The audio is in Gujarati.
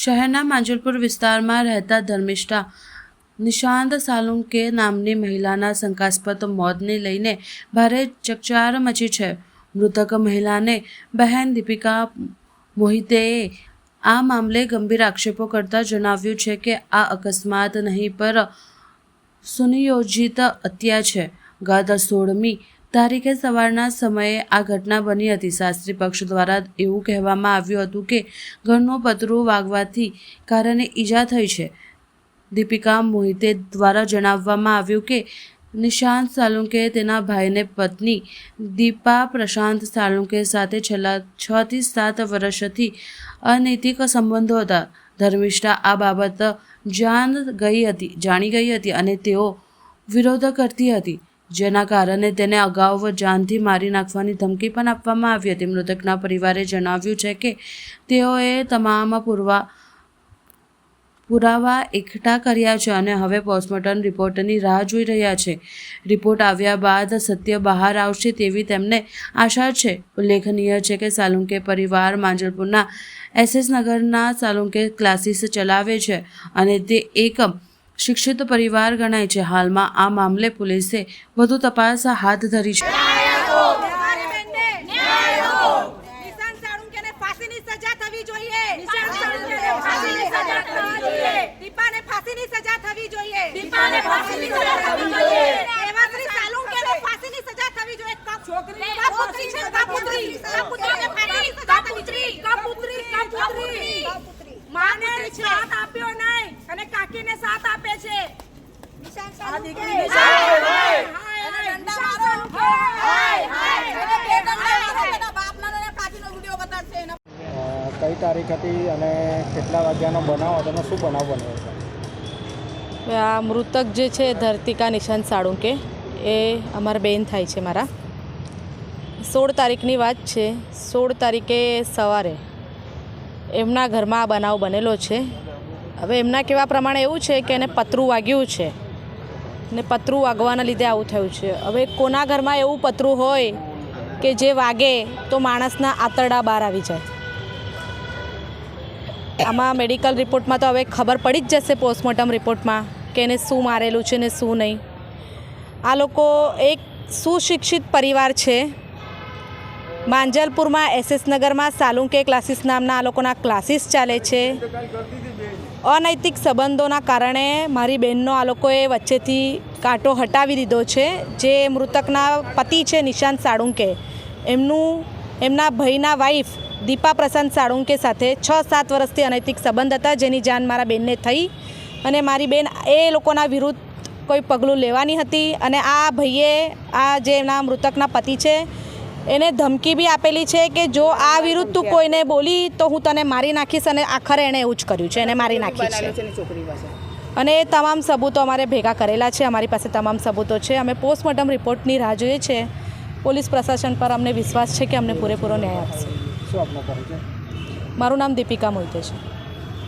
શહેરના માંજલપુર વિસ્તારમાં રહેતા ધર્મિષ્ઠા નિશાંત સાલુંકે નામની મહિલાના શંકાસ્પદ મોતને લઈને ભારે ચકચાર મચી છે. મૃતક મહિલાને બહેન દીપિકા મોહિતેએ આ મામલે ગંભીર આક્ષેપો કરતા જણાવ્યું છે કે આ અકસ્માત નહીં, પર સુનિયોજિત હત્યા છે. ગત સોળમી તારીખે સવારના સમયે આ ઘટના બની હતી. શાસ્ત્રી પક્ષ દ્વારા એવું કહેવામાં આવ્યું હતું કે, ઘરનું પતરું વાગવાથી કારણે ઈજા થઈ છે. દીપિકા મોહિતે દ્વારા જણાવવામાં આવ્યું કે, નિશાંત સાલુંકે તેના ભાઈને પત્ની દીપા પ્રશાંત સાલુંકે સાથે છેલ્લા છ થી સાત વર્ષથી અનૈતિક સંબંધો હતા. ધર્મિષ્ઠા આ બાબત જાણ ગઈ હતી, જાણી ગઈ હતી અને તેઓ વિરોધ કરતી હતી. જેના કારણે તેને અગાઉ જાનથી મારી નાખવાની ધમકી પણ આપવામાં આવી હતી. મૃતકના પરિવારે જણાવ્યું છે કે તેઓએ તમામ પૂર્વા પુરાવા એકઠા કર્યા છે અને હવે પોસ્ટમોર્ટમ રિપોર્ટની રાહ જોઈ રહ્યા છે. રિપોર્ટ આવ્યા બાદ સત્ય બહાર આવશે તેવી તેમને આશા છે. ઉલ્લેખનીય છે કે સાલુંકે પરિવાર માંજલપુરના એસએસ નગરના સાલુંકે ક્લાસીસ ચલાવે છે અને તે એક શિક્ષિત પરિવાર ગણાય છે. હાલમાં આ મામલે પોલીસે વધુ તપાસ હાથ ધરી છે. મારી સજા થવી હો નિશાન સાળુંકેને ફાંસીની સજા થવી જોઈએ નિશાન સાળુંકેને ફાંસીની સજા થવી જોઈએ દીપાને ફાંસીની સજા થવી જોઈએ દીપાને ફાંસીની સજા થવી જોઈએ એવાશ્રી સાળુંકેને ફાંસીની સજા થવી જોઈએ છોકરી કપુત્રી છે કપુત્રી કપુત્રીને ફાંસીની સજા થવી જોઈએ કપુત્રી કપુત્રી માને સાથ આપ્યો નહીં અને કાકીને સાથ આપે છે. નિશાન સાહેબ હાય હાય ડંડા મારો હાય હાય બે ડંડા મારો એના બાપના ને કાકીનો વિડિયો બતાવશે એના. કઈ તારીખ હતી અને કેટલા વાગ્યાનો બનાવ હતો અને શું બનાવ બન્યો છે આ મૃતક જે છે ધરતીકા નિશાન સાળુંકે એ અમારા બેન થાય છે મારા. સોળ તારીખની વાત છે. સોળ તારીખે સવારે એમના ઘરમાં આ બનાવ બનેલો છે. હવે એમના કહેવા પ્રમાણે એવું છે કે એને પતરું વાગ્યું છે. ને પતરું વાગવાના લીધે આવું થયું છે. હવે કોના ઘરમાં એવું પતરું હોય કે જે વાગે તો માણસના આંતરડા બહાર આવી જાય. આમાં મેડિકલ રિપોર્ટમાં તો હવે ખબર પડી જ જશે પોસ્ટમોર્ટમ રિપોર્ટમાં કે એને શું મારેલું છે ને શું નહીં. આ લોકો એક સુશિક્ષિત પરિવાર છે. માંજલપુરમાં એસએસ નગરમાં સાલુંકે ક્લાસીસ નામના આ લોકોના ક્લાસીસ ચાલે છે. અનૈતિક સંબંધોના કારણે મારી બહેનનો આ લોકોએ વચ્ચેથી કાંટો હટાવી દીધો છે, જે મૃતકના પતિ છે નિશાંત સાળુંકે. એમનું, એમના ભાઈના વાઈફ દીપા પ્રશાંત સાળુંકે સાથે છ, સાત વર્ષથી અનૈતિક સંબંધ હતા, જેની જાન મારા બેનને થઈ. અને મારી બેન એ લોકોના વિરુદ્ધ કોઈ પગલું લેવાની હતી. અને આ ભાઈએ, આ જે એમના મૃતકના પતિ છે એને ધમકી બી આપેલી છે કે જો આ વિરુદ્ધ તું કોઈને બોલી તો હું તને મારી નાખીશ અને આખરે એણે એવું જ કર્યું છે એને મારી નાખી છે. અને એ તમામ સબૂતો અમારે ભેગા કરેલા છે અમારી પાસે તમામ સબૂતો છે. અમે પોસ્ટમોર્ટમ રિપોર્ટની રાહ જોઈએ છે. પોલીસ પ્રશાસન પર અમને વિશ્વાસ છે કે અમને પૂરેપૂરો ન્યાય આપશે. શું આપનો મારું નામ દીપિકા મોહિતે છે.